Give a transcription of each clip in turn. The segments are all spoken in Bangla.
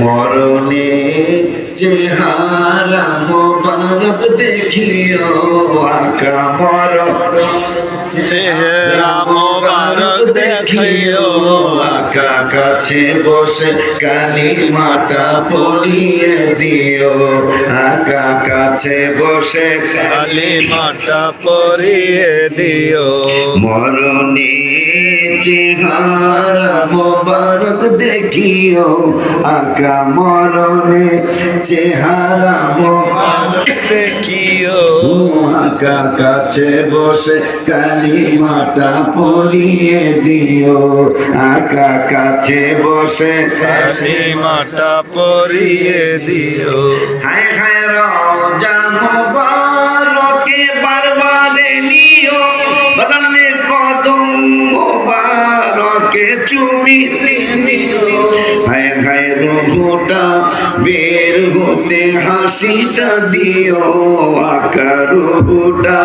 মরণে চেহারা মোবারক দেখিও আকা মরণ। চেহারা মোবারক দেখিও কাছে বসে কালী মাটা পড়িয়ে দিও। আকা কাছে বসে কালী মাটা পরিয়ে দিও। মরণে চেহারা মোবারক দেখিও। আকা মরণে চেহারা মোবারক দেখিও। আকা কাছে বসে কালী মাটা পড়িয়ে দিও? আকা কাছে বসে কালী মাটা পরিয়ে দিও? হায় হায় রওজা মোবারকে বারবারে নিও। বাজানের কদম মোবারকে চুমি নিও। হায় হায় রুহুটা বের হতে হাসিটা দিও আকা রুহুটা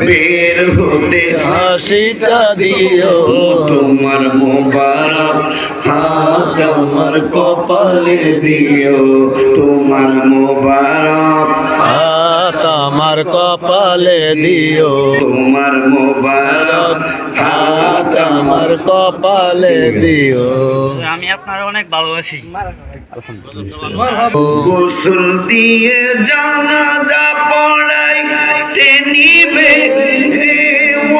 বের হতে হাসিটা দিও তোমার মোবারক হাত আমার কপালে দিও তোমার মোবারক। হাত আমার কপালে দিও তোমার মোবারক হাত আমার কপালে দিও। আমি আপনার অনেক ভালোবাসি। গোসল দিয়ে জানা যা পড়াই নিবে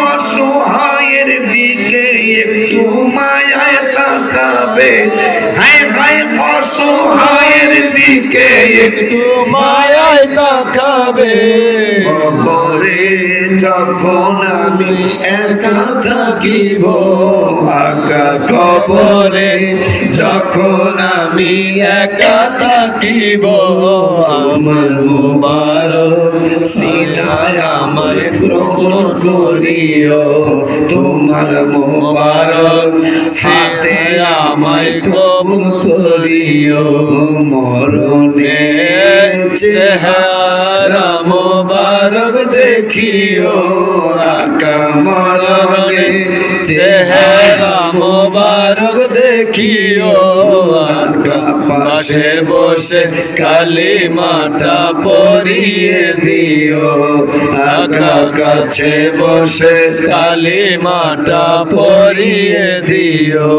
অসহায়ের দিকে একটু মায়ায় তাকাবে। অসহায়ের দিকে একটু মায়ায় তাকাবে। কবরে যখন আমি একা থাকিব, আকা কবরে যখন আমি একা থাকিব, আমার মুবারক সিলায় আমার গ্রহণ করিও। তোমার মুবারক সাথে আমায় কবুল করিও। মরণে চেহারা মোবারক দেখিও। আকা মরণে চেহারা মোবারক দেখিও। আকা পাশে বসে কালী মাটা পরিয়ে দিও। আকা কাছে বসে কালী মাটা পরিয়ে দিও।